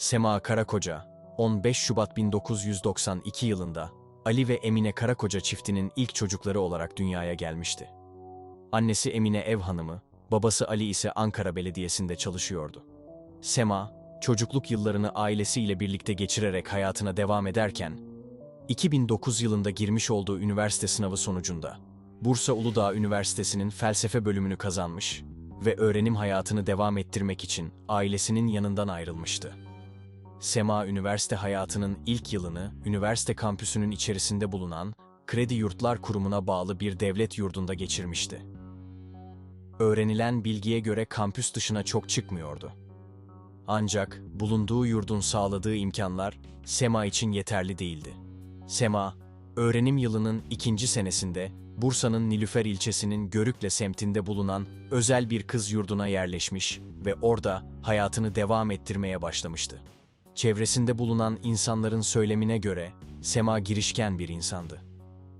Sema Karakoca, 15 Şubat 1992 yılında Ali ve Emine Karakoca çiftinin ilk çocukları olarak dünyaya gelmişti. Annesi Emine ev hanımı, babası Ali ise Ankara Belediyesi'nde çalışıyordu. Sema, çocukluk yıllarını ailesiyle birlikte geçirerek hayatına devam ederken, 2009 yılında girmiş olduğu üniversite sınavı sonucunda Bursa Uludağ Üniversitesi'nin felsefe bölümünü kazanmış ve öğrenim hayatını devam ettirmek için ailesinin yanından ayrılmıştı. Sema üniversite hayatının ilk yılını üniversite kampüsünün içerisinde bulunan Kredi Yurtlar Kurumu'na bağlı bir devlet yurdunda geçirmişti. Öğrenilen bilgiye göre kampüs dışına çok çıkmıyordu. Ancak bulunduğu yurdun sağladığı imkanlar Sema için yeterli değildi. Sema, öğrenim yılının ikinci senesinde Bursa'nın Nilüfer ilçesinin Görükle semtinde bulunan özel bir kız yurduna yerleşmiş ve orada hayatını devam ettirmeye başlamıştı. Çevresinde bulunan insanların söylemine göre Sema girişken bir insandı.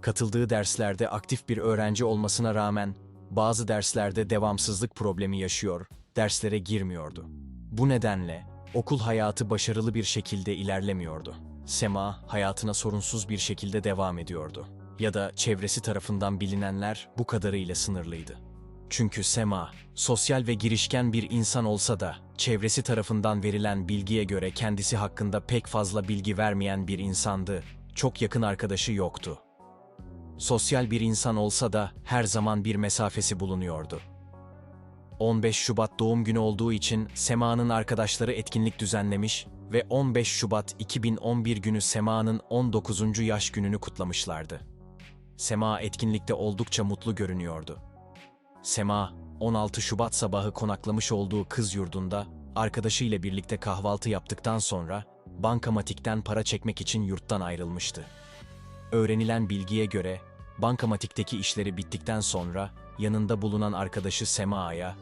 Katıldığı derslerde aktif bir öğrenci olmasına rağmen bazı derslerde devamsızlık problemi yaşıyor, derslere girmiyordu. Bu nedenle okul hayatı başarılı bir şekilde ilerlemiyordu. Sema hayatına sorunsuz bir şekilde devam ediyordu. Ya da çevresi tarafından bilinenler bu kadarıyla sınırlıydı. Çünkü Sema, sosyal ve girişken bir insan olsa da, çevresi tarafından verilen bilgiye göre kendisi hakkında pek fazla bilgi vermeyen bir insandı. Çok yakın arkadaşı yoktu. Sosyal bir insan olsa da her zaman bir mesafesi bulunuyordu. 15 Şubat doğum günü olduğu için Sema'nın arkadaşları etkinlik düzenlemiş ve 15 Şubat 2011 günü Sema'nın 19. yaş gününü kutlamışlardı. Sema etkinlikte oldukça mutlu görünüyordu. Sema, 16 Şubat sabahı konaklamış olduğu kız yurdunda arkadaşıyla birlikte kahvaltı yaptıktan sonra bankamatikten para çekmek için yurttan ayrılmıştı. Öğrenilen bilgiye göre bankamatikteki işleri bittikten sonra yanında bulunan arkadaşı Sema'ya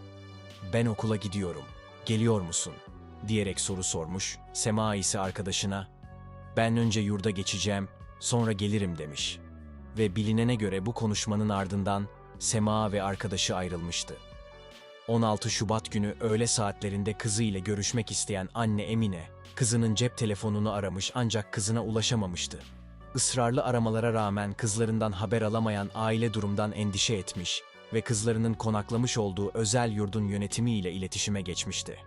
"Ben okula gidiyorum. Geliyor musun?" diyerek soru sormuş. Sema ise arkadaşına "Ben önce yurda geçeceğim, sonra gelirim." demiş. Ve bilinene göre bu konuşmanın ardından Sema ve arkadaşı ayrılmıştı. 16 Şubat günü öğle saatlerinde kızı ile görüşmek isteyen anne Emine, kızının cep telefonunu aramış ancak kızına ulaşamamıştı. Israrlı aramalara rağmen kızlarından haber alamayan aile durumdan endişe etmiş ve kızlarının konaklamış olduğu özel yurdun yönetimiyle iletişime geçmişti.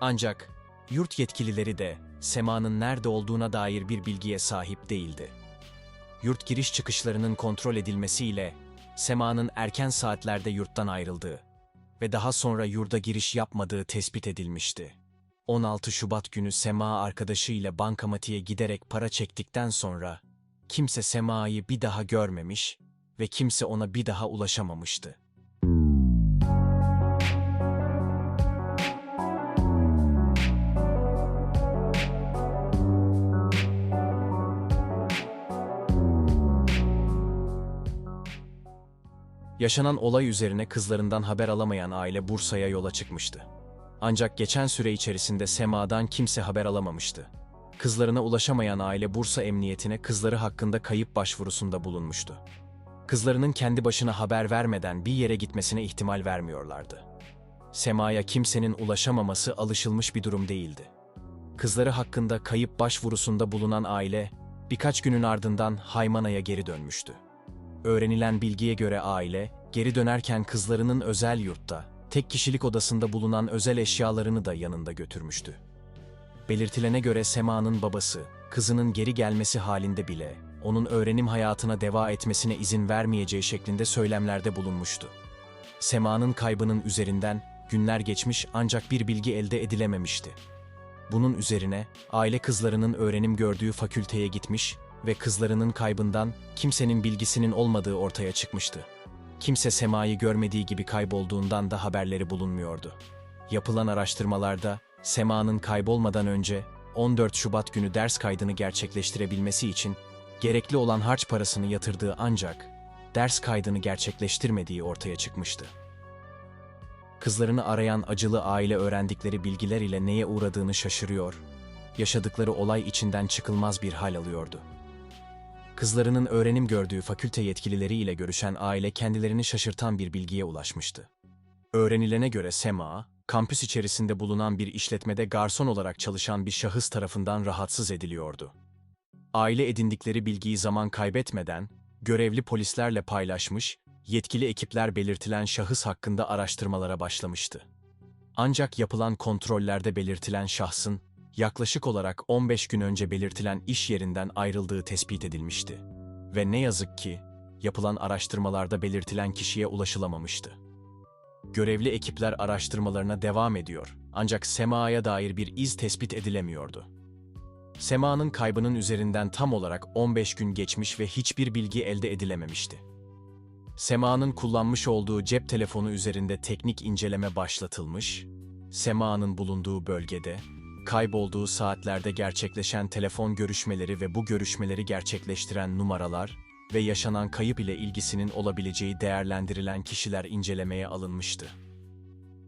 Ancak yurt yetkilileri de Sema'nın nerede olduğuna dair bir bilgiye sahip değildi. Yurt giriş çıkışlarının kontrol edilmesiyle Sema'nın erken saatlerde yurttan ayrıldığı ve daha sonra yurda giriş yapmadığı tespit edilmişti. 16 Şubat günü Sema arkadaşıyla bankamatiğe giderek para çektikten sonra kimse Sema'yı bir daha görmemiş ve kimse ona bir daha ulaşamamıştı. Yaşanan olay üzerine kızlarından haber alamayan aile Bursa'ya yola çıkmıştı. Ancak geçen süre içerisinde Sema'dan kimse haber alamamıştı. Kızlarına ulaşamayan aile Bursa Emniyetine kızları hakkında kayıp başvurusunda bulunmuştu. Kızlarının kendi başına haber vermeden bir yere gitmesine ihtimal vermiyorlardı. Sema'ya kimsenin ulaşamaması alışılmış bir durum değildi. Kızları hakkında kayıp başvurusunda bulunan aile birkaç günün ardından Haymana'ya geri dönmüştü. Öğrenilen bilgiye göre aile, geri dönerken kızlarının özel yurtta, tek kişilik odasında bulunan özel eşyalarını da yanında götürmüştü. Belirtilene göre Sema'nın babası, kızının geri gelmesi halinde bile, onun öğrenim hayatına deva etmesine izin vermeyeceği şeklinde söylemlerde bulunmuştu. Sema'nın kaybının üzerinden günler geçmiş ancak bir bilgi elde edilememişti. Bunun üzerine aile kızlarının öğrenim gördüğü fakülteye gitmiş ve kızlarının kaybından kimsenin bilgisinin olmadığı ortaya çıkmıştı. Kimse Sema'yı görmediği gibi kaybolduğundan da haberleri bulunmuyordu. Yapılan araştırmalarda Sema'nın kaybolmadan önce 14 Şubat günü ders kaydını gerçekleştirebilmesi için gerekli olan harç parasını yatırdığı ancak ders kaydını gerçekleştirmediği ortaya çıkmıştı. Kızlarını arayan acılı aile öğrendikleri bilgiler ile neye uğradığını şaşırıyor, yaşadıkları olay içinden çıkılmaz bir hal alıyordu. Kızlarının öğrenim gördüğü fakülte yetkilileriyle görüşen aile kendilerini şaşırtan bir bilgiye ulaşmıştı. Öğrenilene göre Sema, kampüs içerisinde bulunan bir işletmede garson olarak çalışan bir şahıs tarafından rahatsız ediliyordu. Aile edindikleri bilgiyi zaman kaybetmeden, görevli polislerle paylaşmış, yetkili ekipler belirtilen şahıs hakkında araştırmalara başlamıştı. Ancak yapılan kontrollerde belirtilen şahsın, yaklaşık olarak 15 gün önce belirtilen iş yerinden ayrıldığı tespit edilmişti. Ve ne yazık ki, yapılan araştırmalarda belirtilen kişiye ulaşılamamıştı. Görevli ekipler araştırmalarına devam ediyor, ancak Sema'ya dair bir iz tespit edilemiyordu. Sema'nın kaybının üzerinden tam olarak 15 gün geçmiş ve hiçbir bilgi elde edilememişti. Sema'nın kullanmış olduğu cep telefonu üzerinde teknik inceleme başlatılmış, Sema'nın bulunduğu bölgede, kaybolduğu saatlerde gerçekleşen telefon görüşmeleri ve bu görüşmeleri gerçekleştiren numaralar ve yaşanan kayıp ile ilgisinin olabileceği değerlendirilen kişiler incelemeye alınmıştı.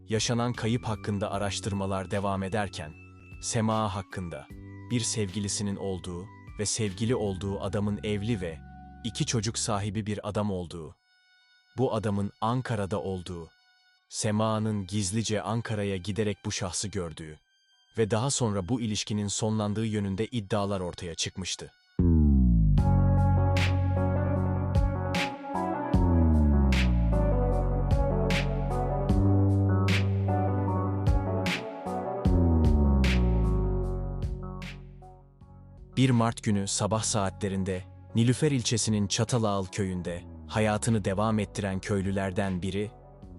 Yaşanan kayıp hakkında araştırmalar devam ederken, Sema hakkında bir sevgilisinin olduğu ve sevgili olduğu adamın evli ve iki çocuk sahibi bir adam olduğu, bu adamın Ankara'da olduğu, Sema'nın gizlice Ankara'ya giderek bu şahsı gördüğü ve daha sonra bu ilişkinin sonlandığı yönünde iddialar ortaya çıkmıştı. Bir Mart günü sabah saatlerinde Nilüfer ilçesinin Çatalağıl köyünde hayatını devam ettiren köylülerden biri,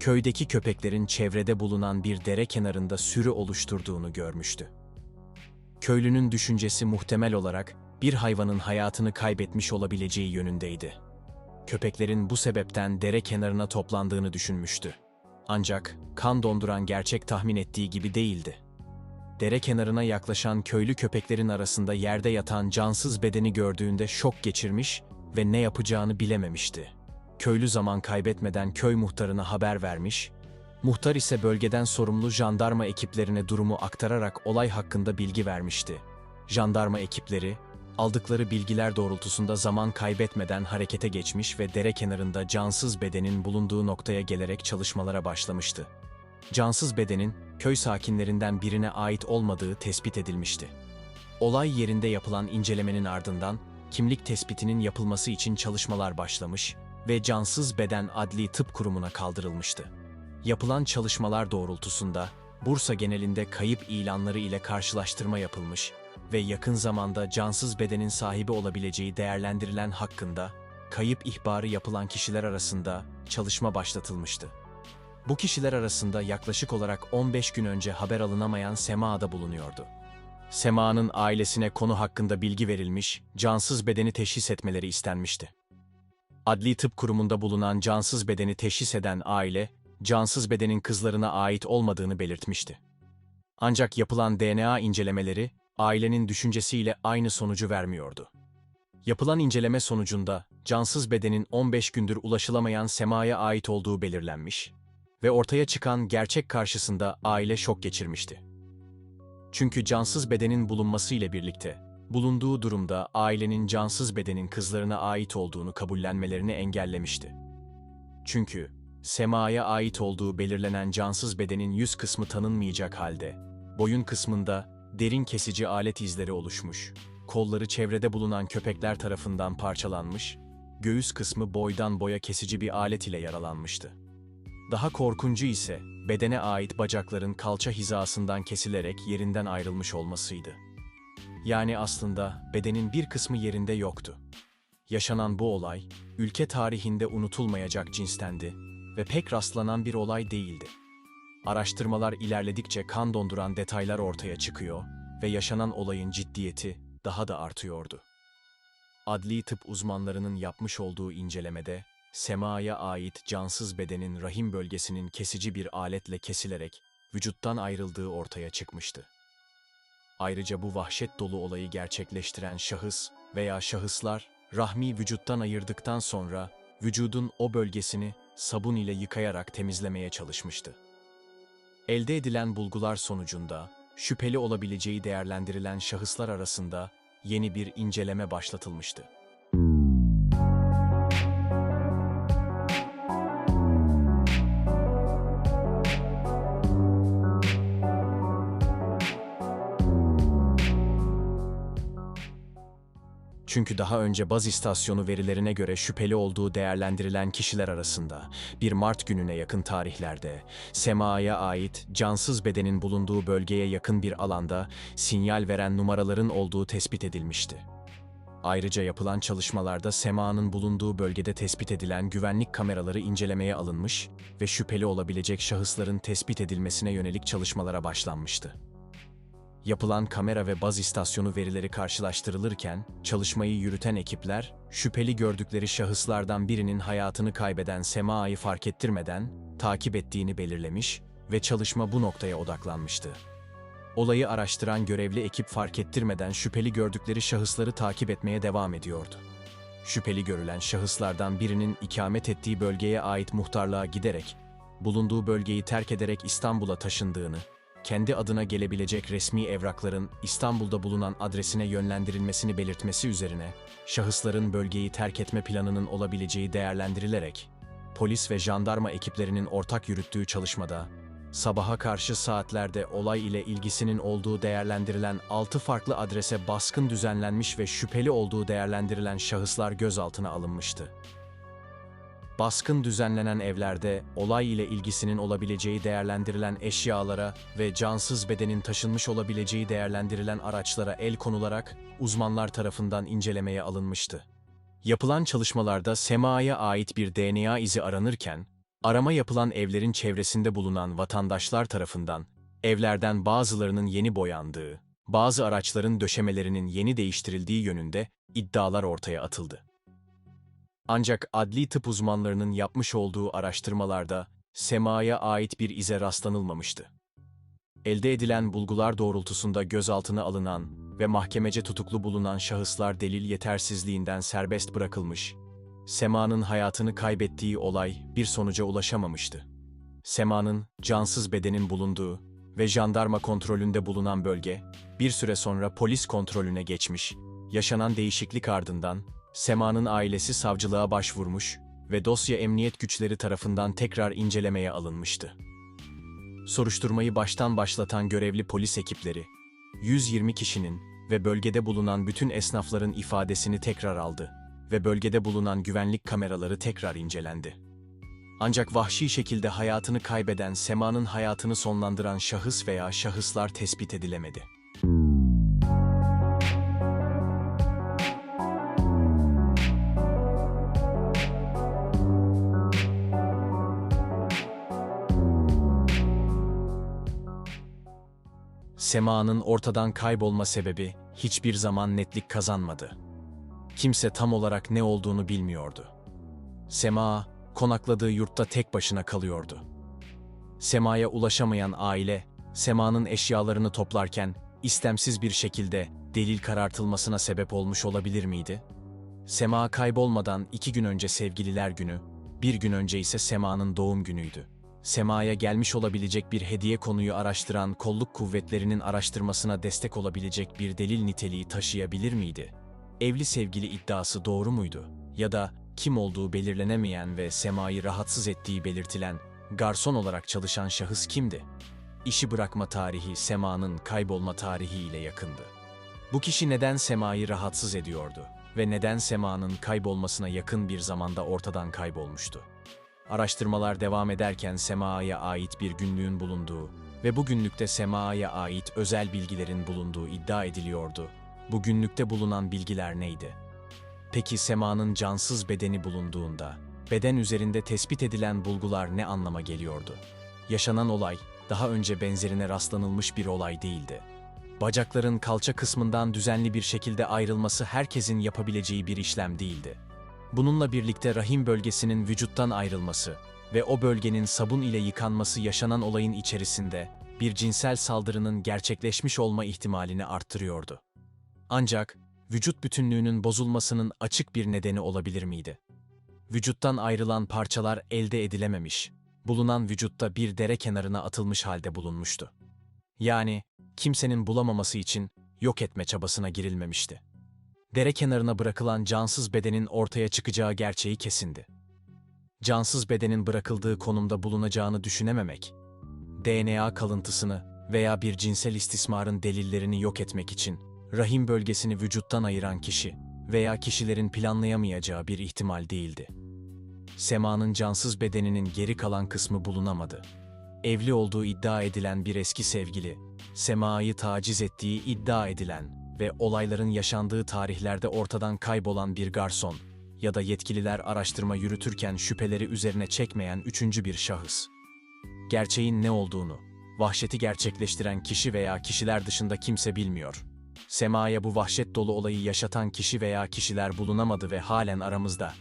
köydeki köpeklerin çevrede bulunan bir dere kenarında sürü oluşturduğunu görmüştü. Köylünün düşüncesi muhtemel olarak bir hayvanın hayatını kaybetmiş olabileceği yönündeydi. Köpeklerin bu sebepten dere kenarına toplandığını düşünmüştü. Ancak kan donduran gerçek tahmin ettiği gibi değildi. Dere kenarına yaklaşan köylü köpeklerin arasında yerde yatan cansız bedeni gördüğünde şok geçirmiş ve ne yapacağını bilememişti. Köylü zaman kaybetmeden köy muhtarına haber vermiş, muhtar ise bölgeden sorumlu jandarma ekiplerine durumu aktararak olay hakkında bilgi vermişti. Jandarma ekipleri, aldıkları bilgiler doğrultusunda zaman kaybetmeden harekete geçmiş ve dere kenarında cansız bedenin bulunduğu noktaya gelerek çalışmalara başlamıştı. Cansız bedenin köy sakinlerinden birine ait olmadığı tespit edilmişti. Olay yerinde yapılan incelemenin ardından kimlik tespitinin yapılması için çalışmalar başlamış ve cansız beden adli tıp kurumuna kaldırılmıştı. Yapılan çalışmalar doğrultusunda Bursa genelinde kayıp ilanları ile karşılaştırma yapılmış ve yakın zamanda cansız bedenin sahibi olabileceği değerlendirilen hakkında kayıp ihbarı yapılan kişiler arasında çalışma başlatılmıştı. Bu kişiler arasında yaklaşık olarak 15 gün önce haber alınamayan Sema da bulunuyordu. Sema'nın ailesine konu hakkında bilgi verilmiş, cansız bedeni teşhis etmeleri istenmişti. Adli Tıp Kurumu'nda bulunan cansız bedeni teşhis eden aile, cansız bedenin kızlarına ait olmadığını belirtmişti. Ancak yapılan DNA incelemeleri, ailenin düşüncesiyle aynı sonucu vermiyordu. Yapılan inceleme sonucunda, cansız bedenin 15 gündür ulaşılamayan Sema'ya ait olduğu belirlenmiş ve ortaya çıkan gerçek karşısında aile şok geçirmişti. Çünkü cansız bedenin bulunması ile birlikte, bulunduğu durumda ailenin cansız bedenin kızlarına ait olduğunu kabullenmelerini engellemişti. Çünkü Sema'ya ait olduğu belirlenen cansız bedenin yüz kısmı tanınmayacak halde, boyun kısmında derin kesici alet izleri oluşmuş, kolları çevrede bulunan köpekler tarafından parçalanmış, göğüs kısmı boydan boya kesici bir alet ile yaralanmıştı. Daha korkuncu ise bedene ait bacakların kalça hizasından kesilerek yerinden ayrılmış olmasıydı. Yani aslında bedenin bir kısmı yerinde yoktu. Yaşanan bu olay, ülke tarihinde unutulmayacak cinstendi ve pek rastlanan bir olay değildi. Araştırmalar ilerledikçe kan donduran detaylar ortaya çıkıyor ve yaşanan olayın ciddiyeti daha da artıyordu. Adli tıp uzmanlarının yapmış olduğu incelemede, Sema'ya ait cansız bedenin rahim bölgesinin kesici bir aletle kesilerek vücuttan ayrıldığı ortaya çıkmıştı. Ayrıca bu vahşet dolu olayı gerçekleştiren şahıs veya şahıslar rahmi vücuttan ayırdıktan sonra vücudun o bölgesini sabun ile yıkayarak temizlemeye çalışmıştı. Elde edilen bulgular sonucunda şüpheli olabileceği değerlendirilen şahıslar arasında yeni bir inceleme başlatılmıştı. Çünkü daha önce baz istasyonu verilerine göre şüpheli olduğu değerlendirilen kişiler arasında bir Mart gününe yakın tarihlerde Sema'ya ait cansız bedenin bulunduğu bölgeye yakın bir alanda sinyal veren numaraların olduğu tespit edilmişti. Ayrıca yapılan çalışmalarda Sema'nın bulunduğu bölgede tespit edilen güvenlik kameraları incelemeye alınmış ve şüpheli olabilecek şahısların tespit edilmesine yönelik çalışmalara başlanmıştı. Yapılan kamera ve baz istasyonu verileri karşılaştırılırken, çalışmayı yürüten ekipler, şüpheli gördükleri şahıslardan birinin hayatını kaybeden Sema'yı fark ettirmeden takip ettiğini belirlemiş ve çalışma bu noktaya odaklanmıştı. Olayı araştıran görevli ekip fark ettirmeden şüpheli gördükleri şahısları takip etmeye devam ediyordu. Şüpheli görülen şahıslardan birinin ikamet ettiği bölgeye ait muhtarlığa giderek, bulunduğu bölgeyi terk ederek İstanbul'a taşındığını, kendi adına gelebilecek resmi evrakların İstanbul'da bulunan adresine yönlendirilmesini belirtmesi üzerine, şahısların bölgeyi terk etme planının olabileceği değerlendirilerek, polis ve jandarma ekiplerinin ortak yürüttüğü çalışmada, sabaha karşı saatlerde olay ile ilgisinin olduğu değerlendirilen 6 farklı adrese baskın düzenlenmiş ve şüpheli olduğu değerlendirilen şahıslar gözaltına alınmıştı. Baskın düzenlenen evlerde olay ile ilgisinin olabileceği değerlendirilen eşyalara ve cansız bedenin taşınmış olabileceği değerlendirilen araçlara el konularak uzmanlar tarafından incelemeye alınmıştı. Yapılan çalışmalarda Sema'ya ait bir DNA izi aranırken, arama yapılan evlerin çevresinde bulunan vatandaşlar tarafından evlerden bazılarının yeni boyandığı, bazı araçların döşemelerinin yeni değiştirildiği yönünde iddialar ortaya atıldı. Ancak adli tıp uzmanlarının yapmış olduğu araştırmalarda Sema'ya ait bir ize rastlanılmamıştı. Elde edilen bulgular doğrultusunda gözaltına alınan ve mahkemece tutuklu bulunan şahıslar delil yetersizliğinden serbest bırakılmış. Sema'nın hayatını kaybettiği olay bir sonuca ulaşamamıştı. Sema'nın cansız bedenin bulunduğu ve jandarma kontrolünde bulunan bölge bir süre sonra polis kontrolüne geçmiş. Yaşanan değişiklik ardından Sema'nın ailesi savcılığa başvurmuş ve dosya emniyet güçleri tarafından tekrar incelemeye alınmıştı. Soruşturmayı baştan başlatan görevli polis ekipleri, 120 kişinin ve bölgede bulunan bütün esnafların ifadesini tekrar aldı ve bölgede bulunan güvenlik kameraları tekrar incelendi. Ancak vahşi şekilde hayatını kaybeden Sema'nın hayatını sonlandıran şahıs veya şahıslar tespit edilemedi. Sema'nın ortadan kaybolma sebebi hiçbir zaman netlik kazanmadı. Kimse tam olarak ne olduğunu bilmiyordu. Sema, konakladığı yurtta tek başına kalıyordu. Sema'ya ulaşamayan aile, Sema'nın eşyalarını toplarken istemsiz bir şekilde delil karartılmasına sebep olmuş olabilir miydi? Sema kaybolmadan iki gün önce sevgililer günü, bir gün önce ise Sema'nın doğum günüydü. Sema'ya gelmiş olabilecek bir hediye konuyu araştıran kolluk kuvvetlerinin araştırmasına destek olabilecek bir delil niteliği taşıyabilir miydi? Evli sevgili iddiası doğru muydu? Ya da kim olduğu belirlenemeyen ve Sema'yı rahatsız ettiği belirtilen garson olarak çalışan şahıs kimdi? İşi bırakma tarihi Sema'nın kaybolma tarihi ile yakındı. Bu kişi neden Sema'yı rahatsız ediyordu ve neden Sema'nın kaybolmasına yakın bir zamanda ortadan kaybolmuştu? Araştırmalar devam ederken Sema'ya ait bir günlüğün bulunduğu ve bu günlükte Sema'ya ait özel bilgilerin bulunduğu iddia ediliyordu. Bu günlükte bulunan bilgiler neydi? Peki Sema'nın cansız bedeni bulunduğunda, beden üzerinde tespit edilen bulgular ne anlama geliyordu? Yaşanan olay, daha önce benzerine rastlanılmış bir olay değildi. Bacakların kalça kısmından düzenli bir şekilde ayrılması herkesin yapabileceği bir işlem değildi. Bununla birlikte rahim bölgesinin vücuttan ayrılması ve o bölgenin sabun ile yıkanması yaşanan olayın içerisinde bir cinsel saldırının gerçekleşmiş olma ihtimalini arttırıyordu. Ancak vücut bütünlüğünün bozulmasının açık bir nedeni olabilir miydi? Vücuttan ayrılan parçalar elde edilememiş, bulunan vücutta bir dere kenarına atılmış halde bulunmuştu. Yani kimsenin bulamaması için yok etme çabasına girilmemişti dere kenarına bırakılan cansız bedenin ortaya çıkacağı gerçeği kesindi. Cansız bedenin bırakıldığı konumda bulunacağını düşünememek, DNA kalıntısını veya bir cinsel istismarın delillerini yok etmek için rahim bölgesini vücuttan ayıran kişi, veya kişilerin planlayamayacağı bir ihtimal değildi. Sema'nın cansız bedeninin geri kalan kısmı bulunamadı. Evli olduğu iddia edilen bir eski sevgili, Sema'yı taciz ettiği iddia edilen ve olayların yaşandığı tarihlerde ortadan kaybolan bir garson ya da yetkililer araştırma yürütürken şüpheleri üzerine çekmeyen üçüncü bir şahıs. Gerçeğin ne olduğunu, vahşeti gerçekleştiren kişi veya kişiler dışında kimse bilmiyor. Sema'ya bu vahşet dolu olayı yaşatan kişi veya kişiler bulunamadı ve halen aramızda.